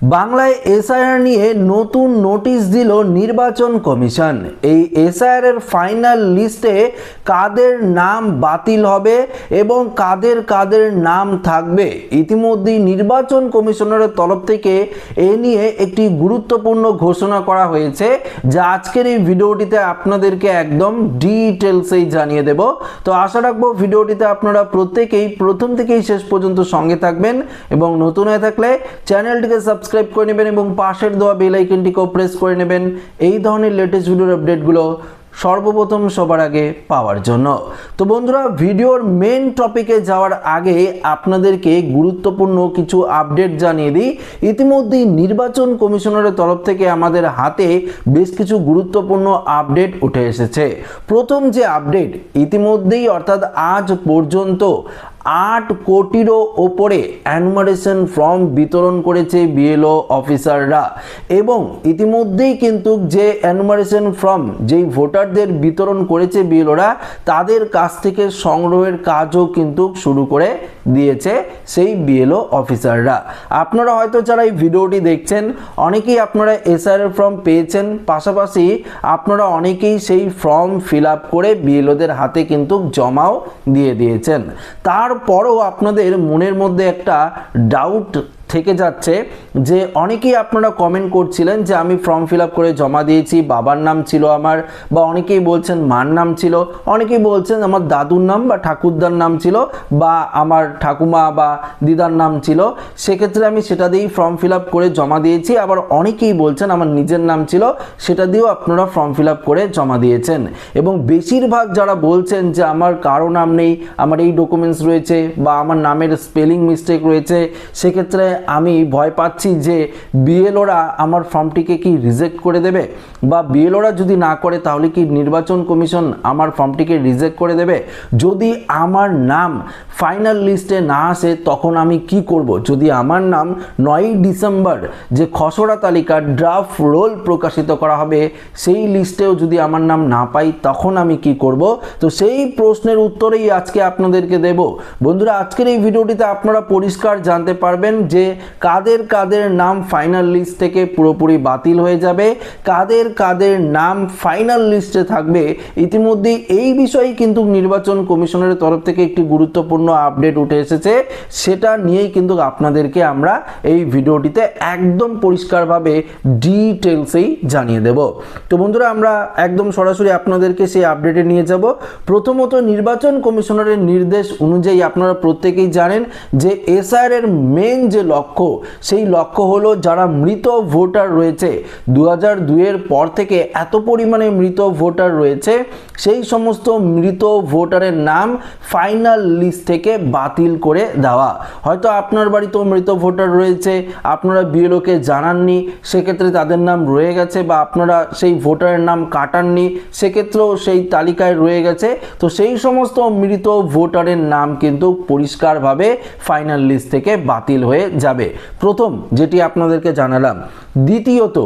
বাংলায় এসআইআর নিয়ে নতুন নোটিশ দিল নির্বাচন কমিশন। এই এসআইআর এর ফাইনাল লিস্টে কাদের নাম বাতিল হবে এবং কাদের কাদের নাম থাকবে, ইতিমধ্যেই নির্বাচন কমিশনারের তরফ থেকে এ নিয়ে একটি গুরুত্বপূর্ণ ঘোষণা করা হয়েছে, যা আজকের এই ভিডিওটিতে আপনাদেরকে একদম ডিটেলসেই জানিয়ে দেব। তো আশা রাখব ভিডিওটিতে আপনারা প্রত্যেকেই প্রথম থেকেই শেষ পর্যন্ত সঙ্গে থাকবেন এবং নতুন হয়ে থাকলে চ্যানেলটিকে সাবস্ক্রাইব করে নেবেন এবং পাশের দেওয়া বেল আইকনটিকেও প্রেস করে নেবেন। এই ধরনের লেটেস্ট ভিডিওর আপডেটগুলো সর্বপ্রথম সবার আগে পাওয়ার জন্য। তো বন্ধুরা ভিডিওর মেন টপিকে যাওয়ার আগে আপনাদেরকে গুরুত্বপূর্ণ কিছু আপডেট জানিয়ে দিই। ইতিমধ্যেই নির্বাচন কমিশনারের তরফ থেকে আমাদের হাতে বেশ কিছু গুরুত্বপূর্ণ আপডেট উঠে এসেছে। প্রথম যে আপডেট ইতিমধ্যেই অর্থাৎ আজ পর্যন্ত আট কোটিরও ওপরে অ্যানুমারেশন ফর্ম বিতরণ করেছে বিএলও অফিসাররা। এবং ইতিমধ্যেই কিন্তু যে অ্যানুমারেশন ফর্ম যেই ভোটারদের বিতরণ করেছে বিএলওরা, তাদের কাছ থেকে সংগ্রহের কাজও কিন্তু শুরু করে দিয়েছে সেই বিএলও অফিসাররা। আপনারা হয়তো যারা এই ভিডিওটি দেখছেন, অনেকেই আপনারা এসআর ফর্ম পেয়েছেন, পাশাপাশি আপনারা অনেকেই সেই ফর্ম ফিল করে বিএলওদের হাতে কিন্তু জমাও দিয়ে দিয়েছেন। তারপরও আপনাদের মনের মধ্যে একটা ডাউট থেকে যাচ্ছে যে অনেকেই আপনারা কমেন্ট করছিলেন যে আমি ফর্ম ফিল করে জমা দিয়েছি, বাবার নাম ছিল আমার, বা অনেকেই বলছেন মার নাম ছিল, অনেকেই বলছেন আমার দাদুর নাম বা ঠাকুরদার নাম ছিল, বা আমার ঠাকুমা বা দিদার নাম ছিল। সেক্ষেত্রে আমি সেটা দিয়েই ফর্ম ফিল করে জমা দিয়েছি। আবার অনেকেই বলছেন আমার নিজের নাম ছিল, সেটা দিয়েও আপনারা ফর্ম ফিল করে জমা দিয়েছেন। এবং বেশিরভাগ যারা বলছেন যে আমার কারও নাম নেই, আমার এই ডকুমেন্টস রয়েছে, বা আমার নামের স্পেলিং মিস্টেক রয়েছে, সেক্ষেত্রে আমি ভয় পাচ্ছি যে বিএলওরা আমার ফর্মটিকে কি রিজেক্ট করে দেবে? বা বিএলওরা যদি না করে, তাহলে কি নির্বাচন কমিশন আমার ফর্মটিকে রিজেক্ট করে দেবে? যদি আমার নাম ফাইনাল লিস্টে না আসে, তখন আমি কি করব? যদি আমার নাম নয়ই ডিসেম্বর যে খসড়া তালিকা ড্রাফট রোল প্রকাশিত করা হবে, সেই লিস্টেও যদি আমার নাম না পাই, তখন আমি কি করব? তো সেই প্রশ্নের উত্তরেই আজকে আপনাদেরকে দেব। বন্ধুরা, আজকের এই ভিডিওটিতে আপনারা পরিষ্কার জানতে পারবেন যে কাদের কাদের নাম ফাইনাল লিস্ট থেকে পুরোপুরি বাতিল হয়ে যাবে, কাদের কাদের নাম ফাইনাল লিস্টে থাকবে, ইতিমধ্যেই এই বিষয়ে কিন্তু নির্বাচন কমিশনের তরফ থেকে একটি গুরুত্বপূর্ণ আপডেট উঠে এসেছে। সেটা নিয়েই কিন্তু আপনাদেরকে আমরা এই ভিডিওটিতে একদম পরিষ্কারভাবে ডিটেলসেই জানিয়ে দেব। তো বন্ধুরা, আমরা একদম সরাসরি আপনাদেরকে সেই আপডেটে নিয়ে যাব। প্রথমত নির্বাচন কমিশনারের নির্দেশ অনুযায়ী আপনারা প্রত্যেকেই জানেন যে এসআর এর মেন যে লক্ষ্য সেই লক্ষ্য হলো যারা মৃত ভোটার রয়েছে। দু হাজার দুইয়ের পর থেকে এত পরিমাণে মৃত ভোটার রয়েছে। সেই সমস্ত মৃত ভোটারের নাম ফাইনাল লিস্ট থেকে বাতিল করে দেওয়া। হয়তো আপনার বাড়িতেও মৃত ভোটার রয়েছে, আপনারা বিএলওকে জানাননি, সেক্ষেত্রে তাদের নাম রয়ে গেছে বা আপনারা সেই ভোটারের নাম কাটাননি, সেক্ষেত্রেও সেই তালিকায় রয়ে গেছে। তো সেই সমস্ত মৃত ভোটারের নাম কিন্তু পরিষ্কারভাবে ফাইনাল লিস্ট থেকে বাতিল হয়ে যাবে। প্রথম যেটি আপনাদেরকে জানালাম, দ্বিতীয়ত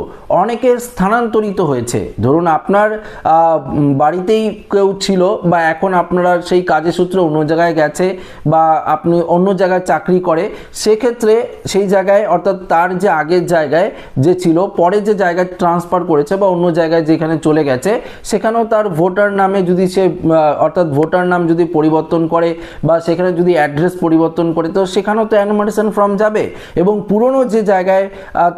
অনেকে স্থানান্তরিত হয়েছে। ধরুন আপনার বাড়িতেই কেউ ছিল বা এখন আপনারা সেই কাজের সূত্রে অন্য জায়গায় গেছে বা আপনি অন্য জায়গায় চাকরি করে, সেক্ষেত্রে সেই জায়গায় অর্থাৎ তার যে আগের জায়গায় যে ছিল, পরে যে জায়গায় ট্রান্সফার করেছে বা অন্য জায়গায় যেখানে চলে গেছে, সেখানেও তার ভোটার নামে যদি সে অর্থাৎ ভোটার নাম যদি পরিবর্তন করে বা সেখানে যদি অ্যাড্রেস পরিবর্তন করে, তো সেখানেও তো অ্যানুমারেশন ফর্ম যাবে। এবং পুরনো যে জায়গায়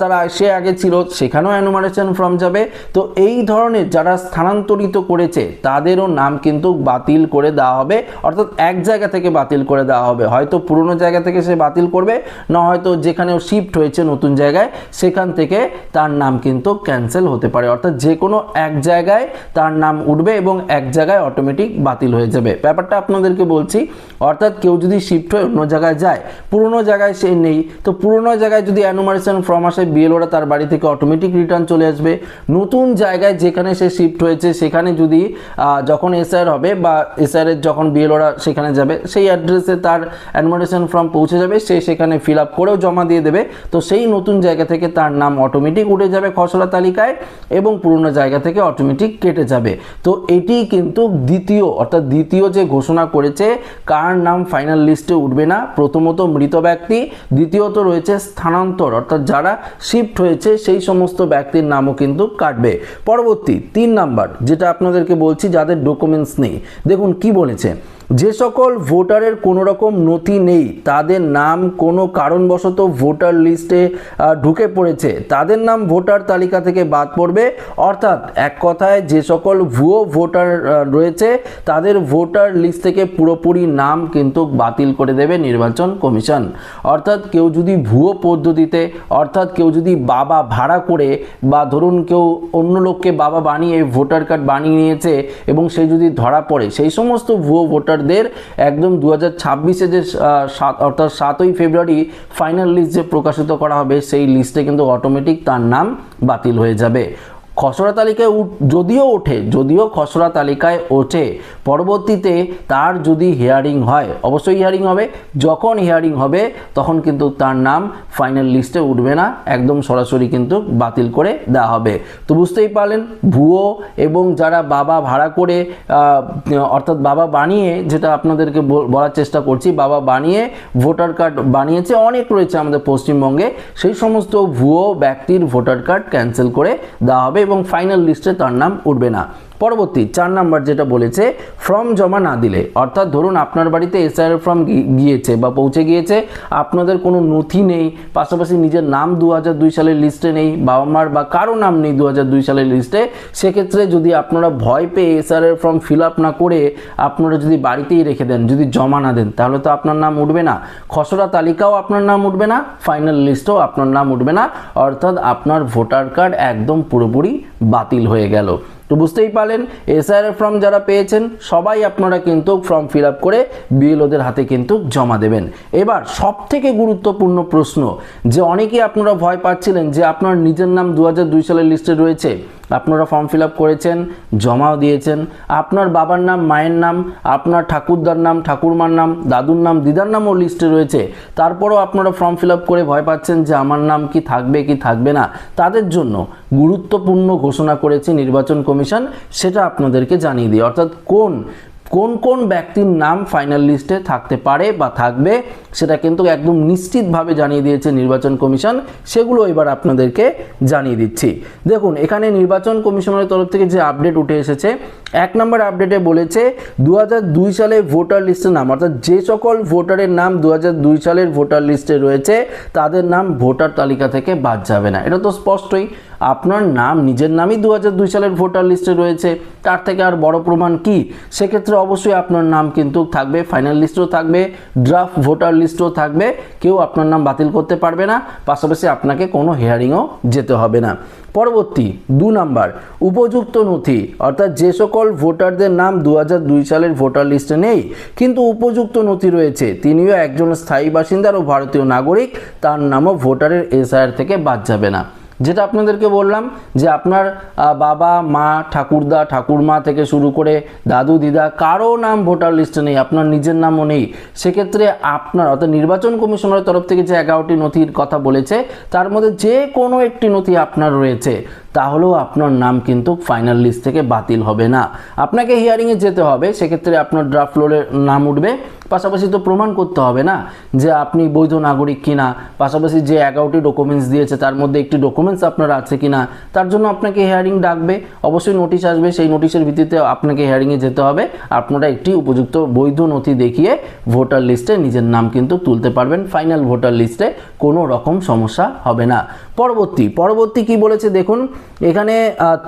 তারা সে আগে ছিল, সেখানেও অ্যানুমারেশন ফর্ম যাবে। তো এই ধরনের যারা স্থানান্তরিত করেছে, তাদেরও নাম কিন্তু বাতিল করে দেওয়া হবে। অর্থাৎ এক জায়গা থেকে বাতিল করে দেওয়া হবে। হয়তো পুরনো জায়গা থেকে সে বাতিল করবে, না হয়তো যেখানেও শিফট হয়েছে নতুন জায়গায়, সেখান থেকে তার নাম কিন্তু ক্যান্সেল হতে পারে। অর্থাৎ যে কোনো এক জায়গায় তার নাম উঠবে এবং এক জায়গায় অটোমেটিক বাতিল হয়ে যাবে। ব্যাপারটা আপনাদেরকে বলছি, অর্থাৎ কেউ যদি শিফট হয়ে অন্য জায়গায় যায়, পুরনো জায়গায় সে নেই তো পুরনো জায়গায় যদি অ্যানুমারেশন ফর্ম আসে বিএল বিএলওরা তার বাড়ি থেকে অটোমেটিক রিটার্ন চলে আসবে। নতুন জায়গায় যেখানে সে শিফট হয়েছে, সেখানে যদি যখন এসআর হবে বা এসআর এর যখন বিএলওরা সেখানে যাবে, সেই অ্যাড্রেসে তার অ্যানুমারেশন ফর্ম পৌঁছে যাবে, সে সেখানে ফিল আপ করেও জমা দিয়ে দেবে। তো সেই নতুন জায়গা থেকে তার নাম অটোমেটিক উঠে যাবে খসড়া তালিকায় এবং পুরনো জায়গা থেকে অটোমেটিক কেটে যাবে। তো এটি কিন্তু দ্বিতীয়, অর্থাৎ দ্বিতীয় যে ঘোষণা করেছে, কার নাম ফাইনাল লিস্টে উঠবে না, প্রথমত মৃত ব্যক্তি দ্বিতীয় দ্বিতীয়ত রয়েছে স্থানান্তর, অর্থাৎ যারা শিফট হয়েছে সেই সমস্ত ব্যক্তির নামও কিন্তু কাটবে। পরবর্তী তিন নাম্বার, যেটা আপনাদেরকে বলছি, যাদের ডকুমেন্টস নেই। দেখুন কি বলেছে। যে সকল ভোটারের কোনো রকম নথি নেই, তাদের নাম কোনো কারণবশত ভোটার লিস্টে ঢুকে পড়েছে। তাদের নাম ভোটার তালিকা থেকে বাদ পড়বে। অর্থাৎ এক কথায় যে সকল ভুয়ো ভোটার রয়েছে, তাদের ভোটার লিস্ট থেকে পুরোপুরি নাম কিন্তু বাতিল করে দেবে নির্বাচন কমিশন। অর্থাৎ কেউ যদি ভুয়ো পদ্ধতিতে, অর্থাৎ কেউ যদি বাবা ভাড়া করে বা ধরুন কেউ অন্য লোককে বাবা বানিয়ে ভোটার কার্ড বানিয়ে নিয়েছে এবং সে যদি ধরা পড়ে, সেই সমস্ত ভুয়ো ভোটারদের একদম দু হাজার ছাব্বিশে যে সাত, অর্থাৎ সাতই ফেব্রুয়ারি ফাইনাল লিস্ট যে প্রকাশিত করা হবে, সেই লিস্টে কিন্তু অটোমেটিক তার নাম বাতিল হয়ে যাবে। খসড়া তালিকায় যদিও ওঠে, যদিও খসড়া তালিকায় ওঠে, পরবর্তীতে তার যদি হিয়ারিং হয়, অবশ্যই হিয়ারিং হবে, যখন হিয়ারিং হবে, তখন কিন্তু তার নাম ফাইনাল লিস্টে উঠবে না, একদম সরাসরি কিন্তু বাতিল করে দেওয়া হবে। তো বুঝতেই পারলেন, ভুয়ো এবং যারা বাবা ভাড়া করে অর্থাৎ বাবা বানিয়ে, যেটা আপনাদেরকে বল- বলার চেষ্টা করছি, বাবা বানিয়ে ভোটার কার্ড বানিয়েছে, অনেক রয়েছে আমাদের পশ্চিমবঙ্গে, সেই সমস্ত ভুয়ো ব্যক্তির ভোটার কার্ড ক্যান্সেল করে দেওয়া হবে এবং ফাইনাল লিস্টে তার নাম উঠবে না। পরবর্তী চার নাম্বার যেটা বলেছে ফর্ম জমা না দিলে। অর্থাৎ ধরুন আপনার বাড়িতে এসআইআর ফর্ম গিয়েছে বা পৌঁছে গিয়েছে, আপনাদের কোনো নথি নেই, পাশাপাশি নিজের নাম দু সালের লিস্টে নেই বাবা মার বা কারও নাম নেই দু সালের লিস্টে সেক্ষেত্রে যদি আপনারা ভয় পেয়ে এসআইআর ফর্ম ফিল আপ না করে আপনারা যদি বাড়িতেই রেখে দেন, যদি জমা না দেন, তাহলে তো আপনার নাম উঠবে না। খসড়া তালিকাও আপনার নাম উঠবে না ফাইনাল লিস্টও আপনার নাম উঠবে না। অর্থাৎ আপনার ভোটার কার্ড একদম পুরোপুরি বাতিল হয়ে গেল। তো বুঝতেই পারলেন এসআইআর ফর্ম যারা পেয়েছেন, সবাই আপনারা কিন্তু ফর্ম ফিল করে বিএলওদের হাতে কিন্তু জমা দেবেন। এবার সব থেকে গুরুত্বপূর্ণ প্রশ্ন, যে অনেকেই আপনারা ভয় পাচ্ছিলেন যে আপনার নিজের নাম দু সালের লিস্টে রয়েছে আপনারা ফর্ম ফিল করেছেন, জমাও দিয়েছেন। আপনার বাবার নাম, মায়ের নাম, আপনার ঠাকুরদার নাম, ঠাকুরমার নাম, দাদুর নাম, দিদার নামও লিস্টে রয়েছে। তারপরও আপনারা ফর্ম ফিল করে ভয় পাচ্ছেন যে আমার নাম কি থাকবে কি থাকবে না। তাদের জন্য গুরুত্বপূর্ণ ঘোষণা করেছে নির্বাচন কমিশন, সেটা আপনাদেরকে জানিয়ে দিই। অর্থাৎ কোন কোন কোন ব্যক্তির নাম ফাইনাল লিস্টে থাকতে পারে বা থাকবে, সেটা কিন্তু একদম নিশ্চিতভাবে জানিয়ে দিয়েছে নির্বাচন কমিশন, সেগুলো এবার আপনাদেরকে জানিয়ে দিচ্ছি। দেখুন, এখানে নির্বাচন কমিশনের তরফ থেকে যে আপডেট উঠে এসেছে, এক নম্বর আপডেটে বলেছে দু হাজার দুই সালে ভোটার লিস্টের নাম, অর্থাৎ যে সকল ভোটারের নাম দু হাজার দুই সালের ভোটার লিস্টে রয়েছে, তাদের নাম ভোটার তালিকা থেকে বাদ যাবে না। এটা তো স্পষ্টই আপনার নাম, নিজের নামই দু দুই সালের ভোটার লিস্টে রয়েছে। তার থেকে আর বড় প্রমাণ কি? সেক্ষেত্রে অবশ্যই আপনার নাম কিন্তু থাকবে ফাইনাল লিস্টও থাকবে ড্রাফট ভোটার লিস্টও থাকবে। কেউ আপনার নাম বাতিল করতে পারবে না, পাশাপাশি আপনাকে কোনো হিয়ারিংও যেতে হবে না। পরবর্তী, দু নাম্বার, উপযুক্ত নথি, অর্থাৎ যে সকল ভোটারদের নাম দু সালের ভোটার লিস্টে নেই, কিন্তু উপযুক্ত নথি রয়েছে। তিনিও একজন স্থায়ী বাসিন্দার ও ভারতীয় নাগরিক, তার নামও ভোটারের এসআইআর থেকে বাদ যাবে না। যেটা আপনাদেরকে বললাম যে আপনার বাবা, মা, ঠাকুরদা, ঠাকুরমা থেকে শুরু করে দাদু, দিদা, কারও নাম ভোটার লিস্টে নেই, আপনার নিজের নামও নেই। সেক্ষেত্রে আপনার, অর্থাৎ নির্বাচন কমিশনের তরফ থেকে যে এগারোটি নথির কথা বলেছে, তার মধ্যে যে কোনো একটি নথি আপনার রয়েছে। তাহলেও আপনার নাম কিন্তু ফাইনাল লিস্ট থেকে বাতিল হবে না। আপনাকে হিয়ারিংয়ে যেতে হবে, সেক্ষেত্রে আপনার ড্রাফট ফ্লোরের নাম উঠবে। পাশাপাশি তো প্রমাণ করতে হবে না যে আপনি বৈধ নাগরিক কিনা। পাশাপাশি যে এগারোটি ডকুমেন্টস দিয়েছে, তার মধ্যে একটি ডকুমেন্টস আপনার আছে কিনা, তার জন্য আপনাকে হিয়ারিং ডাকবে। অবশ্যই নোটিশ আসবে, সেই নোটিশের ভিত্তিতে আপনাকে হিয়ারিংয়ে যেতে হবে। আপনারা একটি উপযুক্ত বৈধ নথি দেখিয়ে ভোটার লিস্টে নিজের নাম কিন্তু তুলতে পারবেন। ফাইনাল ভোটার লিস্টে কোনো রকম সমস্যা হবে না। পরবর্তী পরবর্তী কি বলেছে দেখুন এখানে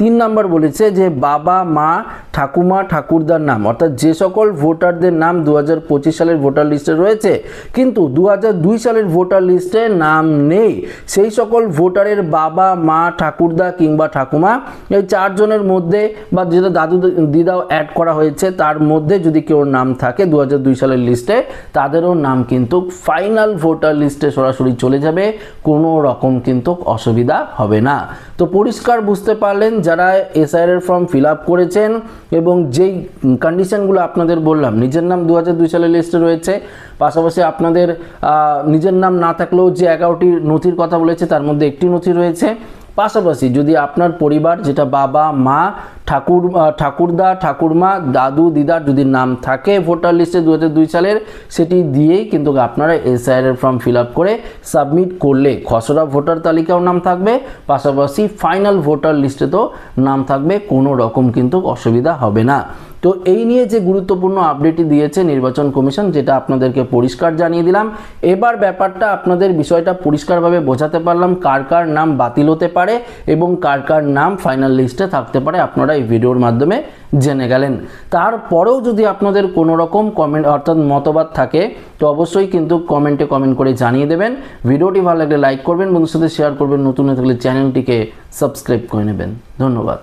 তিন নাম্বার বলেছে যে বাবা, মা, ঠাকুমা, ঠাকুরদার নাম। অর্থাৎ যে সকল ভোটারদের নাম দু হাজার পঁচিশ সালের ভোটার লিস্টে রয়েছে, কিন্তু দু হাজার দুই সালের ভোটার লিস্টে নাম নেই। সেই সকল ভোটারের বাবা, মা, ঠাকুরদা কিংবা ঠাকুমা, এই চারজনের মধ্যে বা যেটা দাদু, দিদাও অ্যাড করা হয়েছে, তার মধ্যে যদি কেউ নাম থাকে দু হাজার দুই সালের লিস্টে, তাদেরও নাম কিন্তু ফাইনাল ভোটার লিস্টে সরাসরি চলে যাবে। কোনো রকম কিন্তু অসুবিধা হবে না। তো পরিষ্কার বুঝতে পারলেন যারা এসআইআর ফর্ম ফিল আপ করেছেন এবং যেই কন্ডিশনগুলো আপনাদের বললাম, নিজের নাম দু হাজার দুই সালে লিস্টে রয়েছে, পাশাপাশি আপনাদের নিজের নাম না থাকলেও যে এগারোটি নথির কথা বলেছে তার মধ্যে একটি নথি রয়েছে। পাশাপাশি যদি আপনার পরিবার, যেটা বাবা, মা ঠাকুর ঠাকুরদা, ঠাকুরমা, দাদু দিদার যদি নাম থাকে ভোটার লিস্টে দু হাজার দুই সালের, সেটি দিয়েই কিন্তু আপনারা এসআইআর এর ফর্ম ফিল আপ করে সাবমিট করলে খসড়া ভোটার তালিকাও নাম থাকবে, পাশাপাশি ফাইনাল ভোটার লিস্টে তো নাম থাকবে, কোনো রকম কিন্তু অসুবিধা হবে না। তো এই নিয়ে যে গুরুত্বপূর্ণ আপডেটটি দিয়েছে নির্বাচন কমিশন, যেটা আপনাদেরকে পরিষ্কার জানিয়ে দিলাম। এবার ব্যাপারটা আপনাদের বিষয়টা পরিষ্কারভাবে বোঝাতে পারলাম, কার কার নাম বাতিল হতে পারে এবং কার কার নাম ফাইনাল লিস্টে থাকতে পারে, আপনারা এই ভিডিওর মাধ্যমে জেনে গেলেন। তারপরেও যদি আপনাদের কোনো রকম কমেন্ট অর্থাৎ মতবাদ থাকে, তো অবশ্যই কিন্তু কমেন্টে কমেন্ট করে জানিয়ে দেবেন। ভিডিওটি ভালো লাগলে লাইক করবেন বন্ধুর সাথে শেয়ার করবেন, নতুন হয়ে থাকলে চ্যানেলটিকে সাবস্ক্রাইব করে নেবেন। ধন্যবাদ।